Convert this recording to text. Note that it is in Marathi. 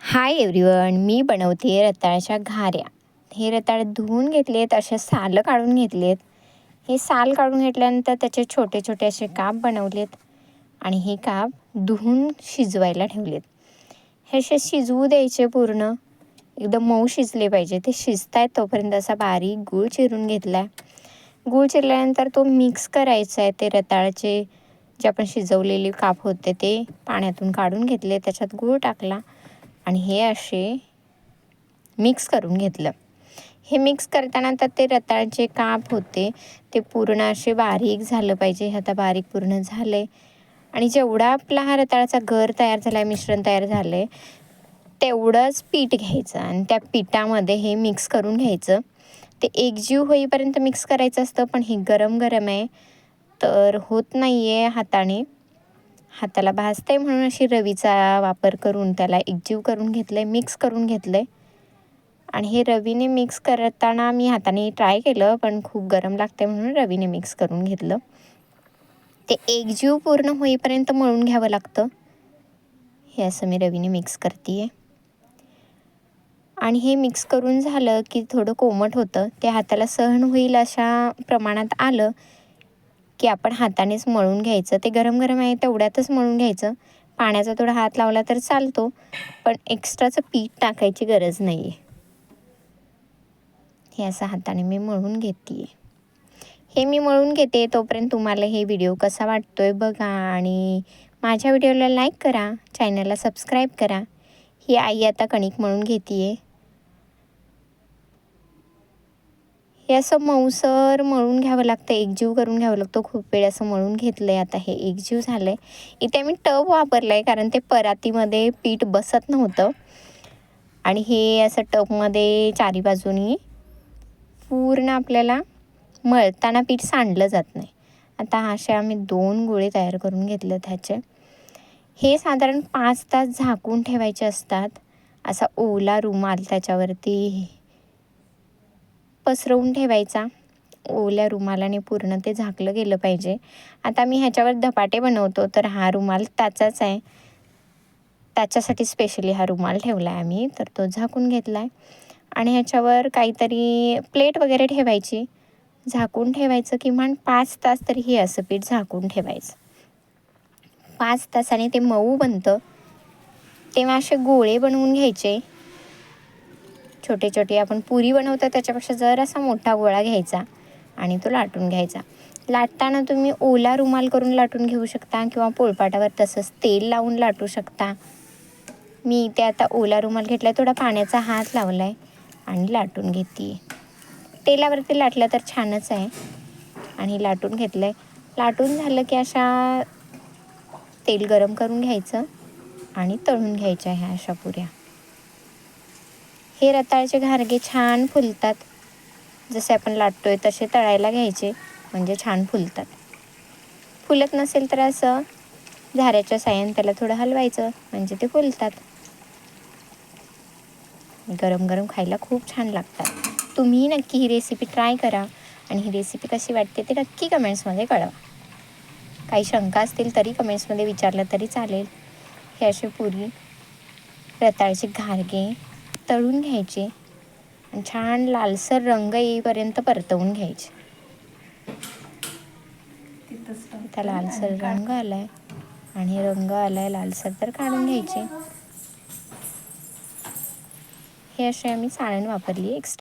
हाय एव्हरीवन मी बनवते रताळ्याच्या घाऱ्या. हे रताळ धुवून घेतलेत असे सालं काढून घेतलेत. हे साल काढून घेतल्यानंतर त्याचे छोटे छोटे असे काप बनवलेत आणि हे काप धुवून शिजवायला ठेवलेत. हे असे शिजवू द्यायचे पूर्ण. एकदम मऊ शिजले पाहिजे. ते शिजतायत तोपर्यंत असा बारीक गूळ चिरून घेतला आहे गूळ चिरल्यानंतर तो मिक्स करायचा आहे. ते रताळ्याचे जे आपण शिजवलेले काप होते ते पाण्यातून काढून घेतले. त्याच्यात गूळ टाकला. आणि हे असे मिक्स करून घेतलं. हे मिक्स करताना तर ते रताळचे काप होते ते पूर्ण असे बारीक झालं पाहिजे. हे आता बारीक पूर्ण झाले आणि जेवढा आपला हा रताळाचा घर तयार झाला आहे मिश्रण तयार झालं आहे तेवढंच पीठ घ्यायचं आणि त्या पिठामध्ये हे मिक्स करून घ्यायचं. ते एकजीव होईपर्यंत मिक्स करायचं असतं पण हे गरम गरम आहे तर होत नाही आहे हाताने. हाताला भाजते म्हणून अशी रवीचा वापर करून त्याला एकजीव करून घेतलं आहे मिक्स करून घेतलं आहे आणि हे रवीने मिक्स करताना मी हाताने ट्राय केलं पण खूप गरम लागते म्हणून रवीने मिक्स करून घेतलं. ते एकजीव पूर्ण होईपर्यंत मळून घ्यावं लागतं. हे असं मी रवीने मिक्स करते आहे आणि हे मिक्स करून झालं की थोडं कोमट होतं. ते हाताला सहन होईल अशा प्रमाणात आलं की आपण हातानेच मळून घ्यायचं. ते गरम गरम आहे तेवढ्यातच मळून घ्यायचं. पाण्याचा थोडा हात लावला तर चालतो पण एक्स्ट्राचं पीठ टाकायची गरज नाही आहे हे असं हाताने मी मळून घेते हे मी मळून घेते तोपर्यंत तुम्हाला हे व्हिडिओ कसा वाटतोय बघा आणि माझ्या व्हिडिओला लाईक करा चॅनलला सबस्क्राईब करा. ही आई आता कणिक मळून घेते आहे हे असं मऊसर मळून घ्यावं लागतं एकजीव करून घ्यावं लागतं. खूप वेळ असं मळून घेतलं आहे आता हे एकजीव झालं आहे इथे मी टब वापरलं आहे कारण ते परातीमध्ये पीठ बसत नव्हतं. आणि हे असं टबमध्ये चारी बाजूनी पूर्ण आपल्याला मळताना पीठ सांडलं जात नाही. आता असे आम्ही दोन गोळे तयार करून घेतले त्याचे. हे साधारण पाच तास झाकून ठेवायचे असतात. असा ओला रुमाल त्याच्यावरती पसरवून ठेवायचा. ओल्या रुमालाने पूर्ण ते झाकलं गेलं पाहिजे. आता मी ह्याच्यावर धपाटे बनवतो तर हा रुमाल त्याचाच आहे. त्याच्यासाठी स्पेशली हा रुमाल ठेवला आहे आम्ही तर तो झाकून घेतला आहे आणि ह्याच्यावर काहीतरी प्लेट वगैरे ठेवायची. झाकून ठेवायचं किमान पाच तास तरी हे असं पीठ झाकून ठेवायचं. पाच तासाने ते मऊ बनतं. तेव्हा असे गोळे बनवून घ्यायचे. छोटे छोटे आपण पुरी बनवतो त्याच्यापेक्षा जरासा मोठा गोळा घ्यायचा आणि तो लाटून घ्यायचा. लाटताना तुम्ही ओला रुमाल करून लाटून घेऊ शकता किंवा पोळपाटावर तसंच तेल लावून लाटू शकता. मी इथे आता ओला रुमाल घेतला थोडा पाण्याचा हात लावला आहे आणि लाटून घेते. तेलावरती लाटलं तर छानच आहे. आणि लाटून घेतलं आहे लाटून झालं की अशा तेल गरम करून घ्यायचं आणि तळून घ्यायच्या ह्या अशा पुऱ्या. हे रताळ्याचे घारगे छान फुलतात. जसे आपण लाटतोय तसे तळायला घ्यायचे म्हणजे छान फुलतात. फुलत नसेल तर असं झाऱ्याच्या साह्याने त्याला थोडं हलवायचं म्हणजे ते फुलतात. गरम गरम खायला खूप छान लागतात. तुम्ही नक्की ही रेसिपी ट्राय करा आणि ही रेसिपी कशी वाटते ते नक्की कमेंट्समध्ये कळवा. काही शंका असतील तरी कमेंट्समध्ये विचारलं तरी चालेल. हे असे पुरी रताळचे घारगे तळून घ्यायचे. आणि छान लालसर रंग येईपर्यंत परतवून घ्यायचे. त्या लालसर रंग आलाय. आणि रंग आलाय लालसर तर काढून घ्यायचे. हे असे आम्ही साळण वापरली एक्स्ट्रा